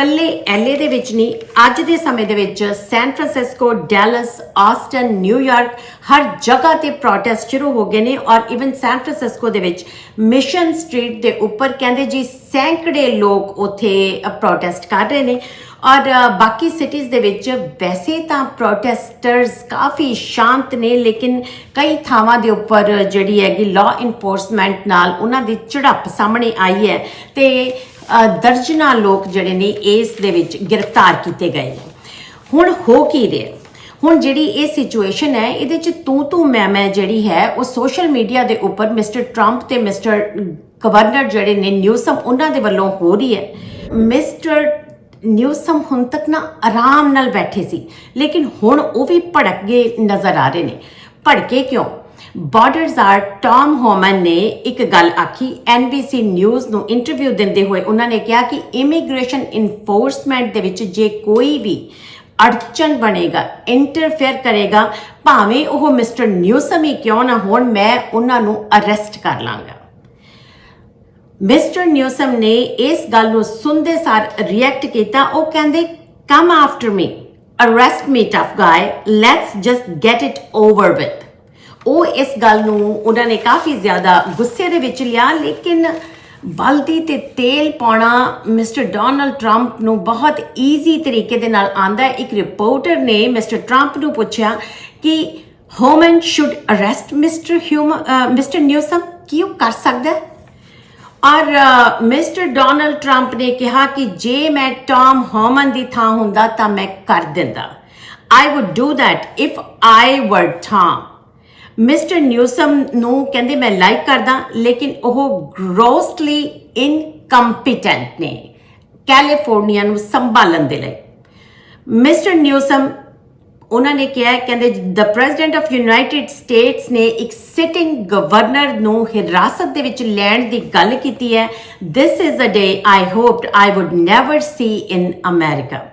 ਕੱਲੇ ਐਲਏ ਦੇ ਵਿੱਚ ਨਹੀਂ, ਅੱਜ ਦੇ ਸਮੇਂ ਦੇ ਵਿੱਚ San Francisco Dallas Austin New York ਹਰ ਜਗ੍ਹਾ ਤੇ ਪ੍ਰੋਟੈਸਟ ਸ਼ੁਰੂ ਹੋ ਗਏ ਨੇ ਔਰ ਇਵਨ ਸੈਨ ਫਰਾਂਸਿਸਕੋ ਦੇ ਵਿੱਚ ਮਿਸ਼ਨ ਸਟਰੀਟ ਦੇ ਉੱਪਰ ਕਹਿੰਦੇ ਜੀ ਸੈਂਕੜੇ ਲੋਕ ਉੱਥੇ ਪ੍ਰੋਟੈਸਟ ਕਰ ਰਹੇ ਨੇ ਔਰ ਬਾਕੀ ਸਿਟੀਜ਼ ਦੇ ਵਿੱਚ ਵੈਸੇ ਤਾਂ ਪ੍ਰੋਟੈਸਟਰਸ ਕਾਫੀ ਸ਼ਾਂਤ ਨੇ ਲੇਕਿਨ ਕਈ ਥਾਵਾਂ ਦੇ ਉੱਪਰ ਜਿਹੜੀ ਹੈਗੀ ਲਾਅ ਇਨਫੋਰਸਮੈਂਟ ਨਾਲ ਉਹਨਾਂ ਦੀ ਝੜਪ ਸਾਹਮਣੇ ਆਈ ਹੈ ਤੇ ਦਰਜਨਾਂ ਲੋਕ ਜਿਹੜੇ ਨੇ ਇਸ ਦੇ ਵਿੱਚ ਗ੍ਰਿਫਤਾਰ ਕੀਤੇ ਗਏ ਨੇ। ਹੁਣ ਹੋ ਕੀ ਰਿਹਾ? ਹੁਣ ਜਿਹੜੀ ਇਹ ਸਿਚੁਏਸ਼ਨ ਹੈ, ਇਹਦੇ ਚ ਤੂੰ ਤੂੰ ਮੈਂ ਮੈਂ ਜਿਹੜੀ ਹੈ, ਉਹ ਸੋਸ਼ਲ ਮੀਡੀਆ ਦੇ ਉੱਪਰ ਮਿਸਟਰ ਟਰੰਪ ਤੇ ਮਿਸਟਰ ਗਵਰਨਰ ਜਿਹੜੇ ਨੇ ਨਿਊਸਮ ਉਹਨਾਂ ਦੇ ਵੱਲੋਂ ਹੋ ਰਹੀ ਹੈ। ਮਿਸਟਰ ਨਿਊਸਮ ਹੁਣ ਤੱਕ ਨਾ ਆਰਾਮ ਨਾਲ ਬੈਠੇ ਸੀ, ਲੇਕਿਨ ਹੁਣ ਉਹ ਵੀ ਭੜਕ ਗਏ ਨਜ਼ਰ ਆ ਰਹੇ ਨੇ। ਭੜਕੇ ਕਿਉਂ? ਬਾਰਡਰਸ ਆਰ ਟਾਮ ਹੋਮਨ ਨੇ ਇੱਕ ਗੱਲ ਆਖੀ NBC ਨਿਊਜ਼ ਨੂੰ ਇੰਟਰਵਿਊ ਦਿੰਦੇ ਹੋਏ ਉਹਨਾਂ ਨੇ ਕਿਹਾ ਕਿ ਇਮੀਗ੍ਰੇਸ਼ਨ ਇਨਫੋਰਸਮੈਂਟ ਦੇ ਵਿੱਚ ਜੇ ਕੋਈ ਵੀ ਅੜਚਨ ਬਣੇਗਾ ਇੰਟਰਫੇਅਰ ਕਰੇਗਾ, ਭਾਵੇਂ ਉਹ ਮਿਸਟਰ ਨਿਊਸਮ ਹੀ ਕਿਉਂ ਨਾ ਹੋਣ, ਮੈਂ ਉਹਨਾਂ ਨੂੰ ਅਰੈਸਟ ਕਰ ਲਾਂਗਾ। ਮਿਸਟਰ ਨਿਊਸਮ ਨੇ ਇਸ ਗੱਲ ਨੂੰ ਸੁਣਦੇ ਸਾਰ ਰਿਐਕਟ ਕੀਤਾ, ਉਹ ਕਹਿੰਦੇ come after me arrest me tough guy let's just get it over with ਉਹ ਇਸ ਗੱਲ ਨੂੰ ਉਹਨਾਂ ਨੇ ਕਾਫੀ ਜ਼ਿਆਦਾ ਗੁੱਸੇ ਦੇ ਵਿੱਚ ਲਿਆ, ਲੇਕਿਨ ਬਲਦੀ ਤੇ ਤੇਲ ਪਾਉਣਾ ਮਿਸਟਰ ਡੋਨਲਡ ਟਰੰਪ ਨੂੰ ਬਹੁਤ ਈਜ਼ੀ ਤਰੀਕੇ ਦੇ ਨਾਲ ਆਂਦਾ ਹੈ। ਇੱਕ ਰਿਪੋਰਟਰ ਨੇ ਮਿਸਟਰ ਟਰੰਪ ਨੂੰ ਪੁੱਛਿਆ ਕਿ Homan should arrest mister Homan mister Newsom? ਕੀ ਉਹ ਕਰ ਸਕਦਾ ਹੈ? ਔਰ ਮਿਸਟਰ ਡੋਨਲਡ ਟਰੰਪ ਨੇ ਕਿਹਾ ਕਿ ਜੇ ਮੈਂ ਟਾਮ ਹੋਮਨ ਦੀ ਥਾਂ ਹੁੰਦਾ ਤਾਂ ਮੈਂ ਕਰ ਦਿੰਦਾ। I would do that if I were Tom mister Newsom ਨੂੰ ਕਹਿੰਦੇ ਮੈਂ ਲਾਈਕ ਕਰਦਾ, ਲੇਕਿਨ ਉਹ ਗ੍ਰੋਸਲੀ ਇਨਕੰਪੀਟੈਂਟ ਨੇ। ਕੈਲੀਫੋਰਨੀਆ ਨੂੰ ਸੰਭਾਲਣ ਦੇ ਲਈ। ਮਿਸਟਰ ਨਿਊਸਮ, ਉਹਨਾਂ ਨੇ ਕਿਹਾ, ਕਹਿੰਦੇ the president of United States ਨੇ ਇੱਕ ਸਿਟਿੰਗ ਗਵਰਨਰ ਨੂੰ ਹਿਰਾਸਤ ਦੇ ਵਿੱਚ ਲੈਣ ਦੀ ਗੱਲ ਕੀਤੀ ਹੈ। This is a day I hoped I would never see in America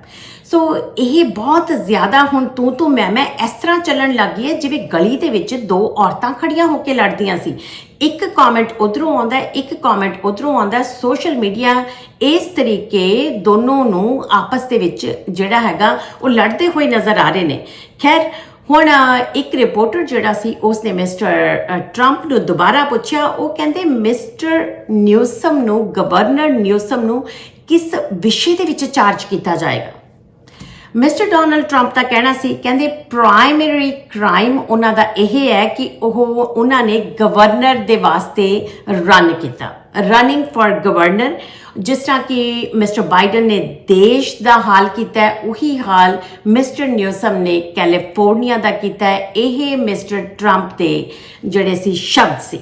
so ਇਹ ਬਹੁਤ ਜ਼ਿਆਦਾ ਹੁਣ ਤੂੰ ਤੂੰ ਮੈਂ ਮੈਂ ਇਸ ਤਰ੍ਹਾਂ ਚੱਲਣ ਲੱਗੀ ਹੈ, ਜਿਵੇਂ ਗਲੀ ਦੇ ਵਿੱਚ ਦੋ ਔਰਤਾਂ ਖੜੀਆਂ ਹੋ ਕੇ ਲੜਦੀਆਂ ਸੀ। ਇੱਕ ਕਮੈਂਟ ਉਧਰੋਂ ਆਉਂਦਾ, ਇੱਕ ਕਮੈਂਟ ਉਧਰੋਂ ਆਉਂਦਾ। ਸੋਸ਼ਲ ਮੀਡੀਆ ਇਸ ਤਰੀਕੇ ਦੋਨੋਂ ਨੂੰ ਆਪਸ ਦੇ ਵਿੱਚ ਜਿਹੜਾ ਹੈਗਾ, ਉਹ ਲੜਦੇ ਹੋਏ ਨਜ਼ਰ ਆ ਰਹੇ ਨੇ। ਖੈਰ, ਹੁਣ ਇੱਕ ਰਿਪੋਰਟਰ ਜਿਹੜਾ ਸੀ, ਉਸਨੇ ਮਿਸਟਰ ਟਰੰਪ ਨੂੰ ਦੁਬਾਰਾ ਪੁੱਛਿਆ। ਉਹ ਕਹਿੰਦੇ ਮਿਸਟਰ ਨਿਊਸਮ ਨੂੰ ਗਵਰਨਰ ਨਿਊਸਮ ਨੂੰ ਕਿਸ ਵਿਸ਼ੇ ਦੇ ਵਿੱਚ ਚਾਰਜ ਕੀਤਾ ਜਾਏਗਾ? ਮਿਸਟਰ ਡੋਨਲਡ ਟਰੰਪ ਦਾ ਕਹਿਣਾ ਸੀ, ਕਹਿੰਦੇ ਪ੍ਰਾਇਮਰੀ ਕ੍ਰਾਈਮ ਉਹਨਾਂ ਦਾ ਇਹ ਹੈ ਕਿ ਉਹ ਉਹਨਾਂ ਨੇ ਗਵਰਨਰ ਦੇ ਵਾਸਤੇ ਰਨ ਕੀਤਾ। ਰਨਿੰਗ ਫॉर ਗਵਰਨਰ ਜਿਸ ਤਰ੍ਹਾਂ ਕਿ ਮਿਸਟਰ ਬਾਈਡਨ ਨੇ ਦੇਸ਼ ਦਾ ਹਾਲ ਕੀਤਾ ਹੈ, ਉਹੀ ਹਾਲ ਮਿਸਟਰ ਨਿਊਸਮ ਨੇ ਕੈਲੀਫੋਰਨੀਆ ਦਾ ਕੀਤਾ ਹੈ, ਇਹ ਮਿਸਟਰ ਟਰੰਪ ਦੇ ਜਿਹੜੇ ਸੀ ਸ਼ਬਦ ਸੀ।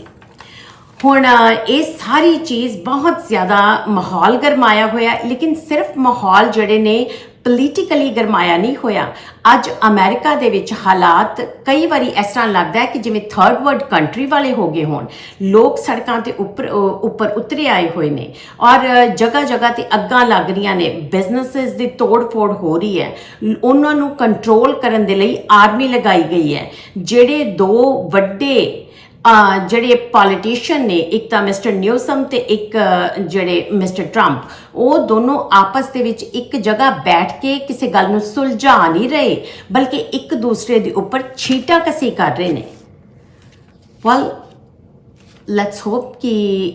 ਹੁਣ ਇਹ ਸਾਰੀ ਚੀਜ਼ ਬਹੁਤ ਜ਼ਿਆਦਾ ਮਾਹੌਲ ਗਰਮਾਇਆ ਹੋਇਆ, ਲੇਕਿਨ ਸਿਰਫ ਮਾਹੌਲ ਜਿਹੜੇ ਨੇ ਪੋਲੀਟੀਕਲੀ ਗਰਮਾਇਆ ਨਹੀਂ ਹੋਇਆ। ਅੱਜ ਅਮਰੀਕਾ ਦੇ ਵਿੱਚ ਹਾਲਾਤ ਕਈ ਵਾਰੀ ਇਸ ਤਰ੍ਹਾਂ ਲੱਗਦਾ ਹੈ ਕਿ ਜਿਵੇਂ ਥਰਡ ਵਰਲਡ ਕੰਟਰੀ ਵਾਲੇ ਹੋ ਗਏ ਹੋਣ। ਲੋਕ ਸੜਕਾਂ ਤੇ ਉੱਪਰ ਉੱਪਰ ਉਤਰੇ ਆਏ ਹੋਏ ਨੇ। ਔਰ ਜਗ੍ਹਾ ਜਗ੍ਹਾ ਤੇ ਅੱਗਾਂ ਲੱਗ ਰਹੀਆਂ ਨੇ। ਬਿਜ਼ਨੈਸਸ ਦੀ ਤੋੜ-ਫੋੜ ਹੋ ਰਹੀ ਹੈ। ਉਹਨਾਂ ਨੂੰ ਕੰਟਰੋਲ ਕਰਨ ਦੇ ਲਈ ਆਰਮੀ ਲਗਾਈ ਗਈ ਹੈ। ਜਿਹੜੇ ਦੋ ਵੱਡੇ ਜਿਹੜੇ ਪੋਲੀਟੀਸ਼ੀਅਨ ਨੇ, ਇੱਕ ਤਾਂ ਮਿਸਟਰ ਨਿਊਸਮ ਤੇ ਇੱਕ ਜਿਹੜੇ ਮਿਸਟਰ ਟਰੰਪ ਉਹ ਦੋਨੋਂ ਆਪਸ ਦੇ ਵਿੱਚ ਇੱਕ ਜਗ੍ਹਾ ਬੈਠ ਕੇ ਕਿਸੇ ਗੱਲ ਨੂੰ ਸੁਲਝਾ ਨਹੀਂ ਰਹੇ, ਬਲਕਿ ਇੱਕ ਦੂਸਰੇ ਦੇ ਉੱਪਰ ਛੀਟਾ ਕਸੀ ਕਰ ਰਹੇ ਨੇ। ਵੈਲ ਲੈਟਸ ਹੋਪ ਕਿ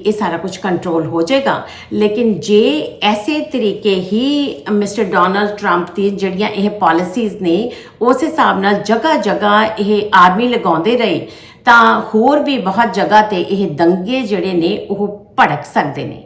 ਇਹ ਸਾਰਾ ਕੁਝ ਕੰਟਰੋਲ ਹੋ ਜਾਏਗਾ ਲੇਕਿਨ ਜੇ ਐਸੇ ਤਰੀਕੇ ਹੀ ਮਿਸਟਰ ਡੋਨਲਡ ਟਰੰਪ ਦੀ ਜਿਹੜੀਆਂ ਇਹ ਪਾਲਿਸੀਜ਼ ਨੇ ਉਸ ਹਿਸਾਬ ਨਾਲ ਜਗ੍ਹਾ ਜਗ੍ਹਾ ਇਹ ਆਰਮੀ ਲਗਾਉਂਦੇ ਰਹੇ, ਤਾਂ ਹੋਰ ਵੀ ਬਹੁਤ ਜਗ੍ਹਾ ਤੇ ਇਹ ਦੰਗੇ ਜਿਹੜੇ ਨੇ ਉਹ ਭੜਕ ਸਕਦੇ ਨੇ